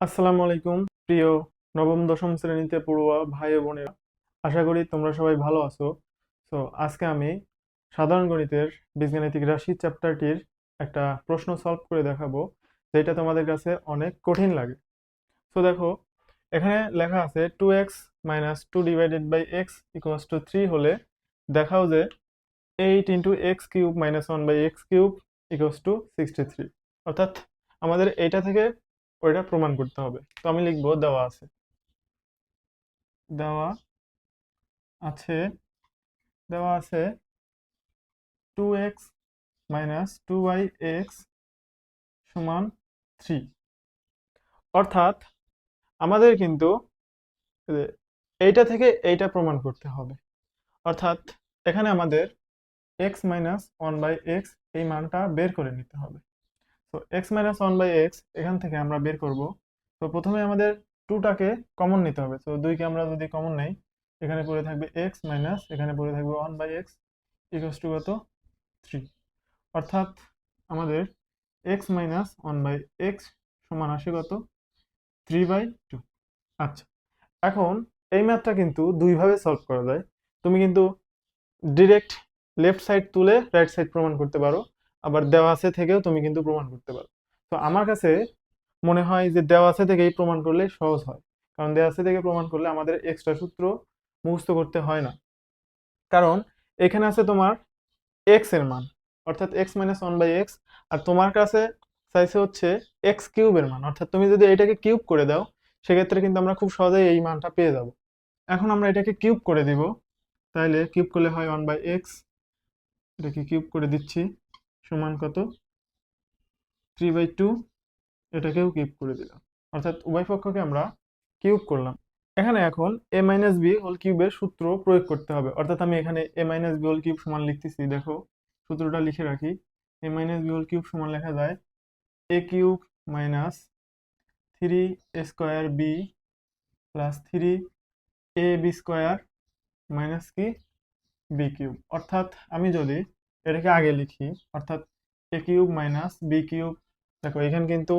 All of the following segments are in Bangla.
আসসালামু আলাইকুম, প্রিয় নবম, দশম শ্রেণীতে পড়ুয়া ভাই ও বোনেরা। আশা করি তোমরা সবাই ভালো আছো। তো আজকে আমি সাধারণ গণিতের বীজগাণিতিক রাশি চ্যাপ্টারটির একটা প্রশ্ন সলভ করে দেখাবো, যেটা তোমাদের কাছে অনেক কঠিন লাগে। তো দেখো, এখানে লেখা আছে two x minus two divided by x equals to three হলে দেখাও যে eight into x cube minus one by x cube equals to sixty three অর্থাৎ আমাদের এইটা থেকে ওইটা প্রমাণ করতে হবে। তো আমি লিখব দেওয়া আছে। দেওয়া আছে দেওয়া আছে two x minus two by x সমান থ্রি অর্থাৎ আমাদের কিন্তু এইটা থেকে এইটা প্রমাণ করতে হবে। অর্থাৎ এখানে আমাদের x minus one by x এই মানটা বের করে নিতে হবে। তো x minus one by x এখান থেকে আমরা বের করব। তো প্রথমে আমাদের টুটাকে কমন নিতে হবে। তো দুইকে আমরা যদি কমন নেই, এখানে পড়ে থাকবে এক্স মাইনাস এখানে পড়ে থাকবে one by x equals to কত? থ্রি অর্থাৎ আমাদের x minus one by x সমান আসে কত? থ্রি বাই টু আচ্ছা এখন এই ম্যাথটা কিন্তু দুইভাবে সলভ করা যায়। তুমি কিন্তু ডিরেক্ট লেফট সাইড তুলে রাইট সাইড প্রমাণ করতে পারো। আবার দেওয়া থেকেও তুমি কিন্তু প্রমাণ করতে পারো। তো আমার কাছে মনে হয় যে দেওয়া থেকেই প্রমাণ করলে সহজ হয়। কারণ দেওয়া আছে থেকে প্রমাণ করলে আমাদের এক্সট্রা সূত্র মুখস্থ করতে হয় না। কারণ এখানে আছে তোমার এক্সের মান, অর্থাৎ x minus one by x আর তোমার কাছে চাইছে হচ্ছে এক্স কিউবের মান। অর্থাৎ তুমি যদি এটাকে কিউব করে দাও, সেক্ষেত্রে কিন্তু আমরা খুব সহজেই এই মানটা পেয়ে যাব। এখন আমরা এটাকে কিউব করে দিব। তাইলে কিউব করলে হয় ওয়ান বাই এক্স এটাকে কিউব করে দিচ্ছি। সমান কত? থ্রি বাই টু এটাকেও কিউব করে দিলাম। অর্থাৎ উভয় পক্ষকে আমরা কিউব করলাম। এখানে এখন এ মাইনাস বি হোল কিউবের সূত্র প্রয়োগ করতে হবে। অর্থাৎ আমি এখানে a minus b whole cube সমান লিখতেছি। দেখো, সূত্রটা লিখে রাখি। A minus b whole cube সমান লেখা যায় a cube minus three a square b plus three a b square minus কি? বি কিউব অর্থাৎ আমি যদি এটাকে আগে লিখি, অর্থাৎ a cube minus b cube. দেখো, এখানে কিন্তু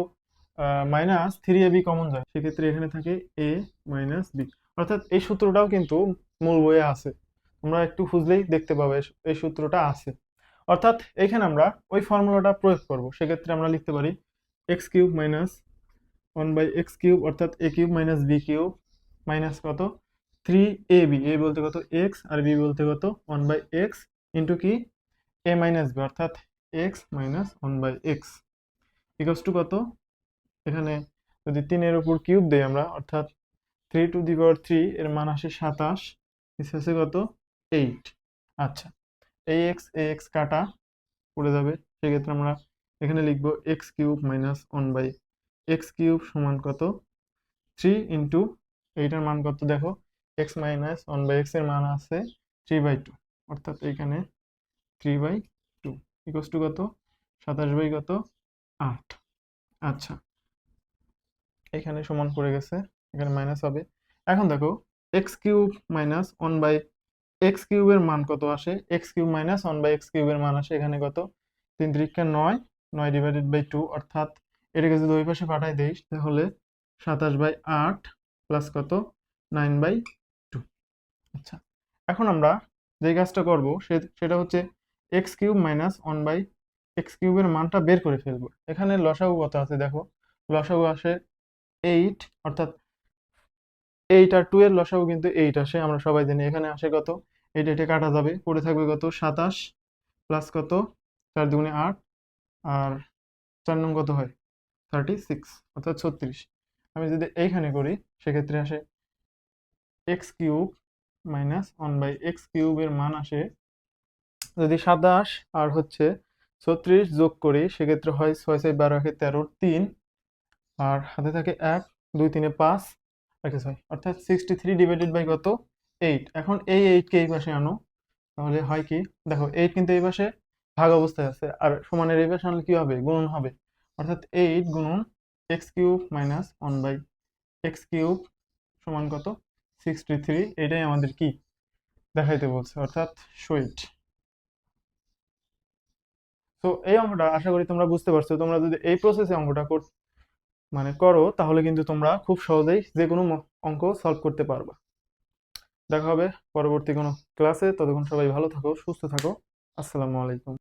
minus three a b common যায়, সেক্ষেত্রে এখানে থাকে এ মাইনাস বি অর্থাৎ এই সূত্রটাও কিন্তু মূল বইয়ে আছে। তোমরা একটু খুঁজলেই দেখতে পাবে এই- সূত্রটা আছে। অর্থাৎ এখানে আমরা ওই ফর্মুলাটা প্রয়োগ করব। সেক্ষেত্রে আমরা লিখতে পারি x cube minus one by x cube, অর্থাৎ a cube minus b cube, minus কত? থ্রি এ বি এ বলতে কত? এক্স আর বি বলতে কত? ওয়ান বাই এক্স ইন্টু কি? এ মাইনাস বি অর্থাৎ x minus one by x equals to কত? এখানে যদি তিনের উপর কিউব দেই আমরা, অর্থাৎ three to the power three এর মান আসে সাতাশ নিচে কত? এইট আচ্ছা এই এক্স এ এক্স কাটা, পড়ে যাবে। সেক্ষেত্রে আমরা এখানে লিখব x cube minus one by x cube সমান কত? থ্রি ইন্টু এইটার মান কত? দেখো x minus one by x মান আছে থ্রি বাই টু অর্থাৎ এইখানে three by two equals to কত? সাতাশ বাই কত? আট। আচ্ছা। এখানে সমান পড়ে গেছে। এখানে মাইনাস হবে। এখন দেখো x cube minus one by x কিউবের মান কত আসে? X cube minus one by x কিউবের মান আসে এখানে কত? তিন তিরিক্ষা নয় নয় ডিভাইডেড বাই টু অর্থাৎ এটাকে যদি ওই পাশে পাঠাই দেই, তাহলে সাতাশ বাই আট প্লাস কত? নাইন বাই টু আচ্ছা। এখন আমরা যে কাজটা করব, সে, সেটা হচ্ছে x cube minus one by x কিউবের মানটা বের করে ফেলব। এখানে লসাগু কত আছে দেখো? লসাগু আসে এইট অর্থাৎ এইট আর টু এর লসাগু কিন্তু এইট আসে, আমরা সবাই জানি। এখানে আসে কত? এইট এটা কাটা যাবে। পড়ে থাকবে কত? সাতাশ প্লাস কত? চার দুগুণে আট। আর চার নং কত হয়? থার্টি সিক্স অর্থাৎ ছত্রিশ। আমি যদি এইখানে করি, সেক্ষেত্রে আসে x cube minus one by x কিউবের মান আসে যদি সাতাশ আর হচ্ছে ছত্রিশ যোগ করি, সেক্ষেত্রে হয় ছয় ছয় বারো একে তেরো তিন। আর হাতে থাকে এক, দুই তিনে পাঁচ, একে ছয়। অর্থাৎ সিক্সটি থ্রি ডিভাইডেড বাই কত? এইট এখন এই এইটকে এই পাশে আনো। তাহলে হয় কি? দেখো এইট কিন্তু এই পাশে ভাগ অবস্থায় আছে। আর সমানের এই পাশে আনলে কি হবে? গুণন হবে। অর্থাৎ এইট গুণন x cube minus one by x cube সমান কত? সিক্সটি থ্রি এটাই আমাদের কি? দেখাইতে বলছে। অর্থাৎ শোইট তো এই অঙ্কটা আশা করি তোমরা বুঝতে পারছ। তোমরা যদি এই প্রসেসে অঙ্কটা কর মানে করো, তাহলে কিন্তু তোমরা খুব সহজেই যে কোনো অঙ্ক সলভ করতে পারবা। দেখা হবে পরবর্তী কোনো ক্লাসে ততক্ষণ সবাই ভালো থাকো, সুস্থ থাকো। আসসালামু আলাইকুম।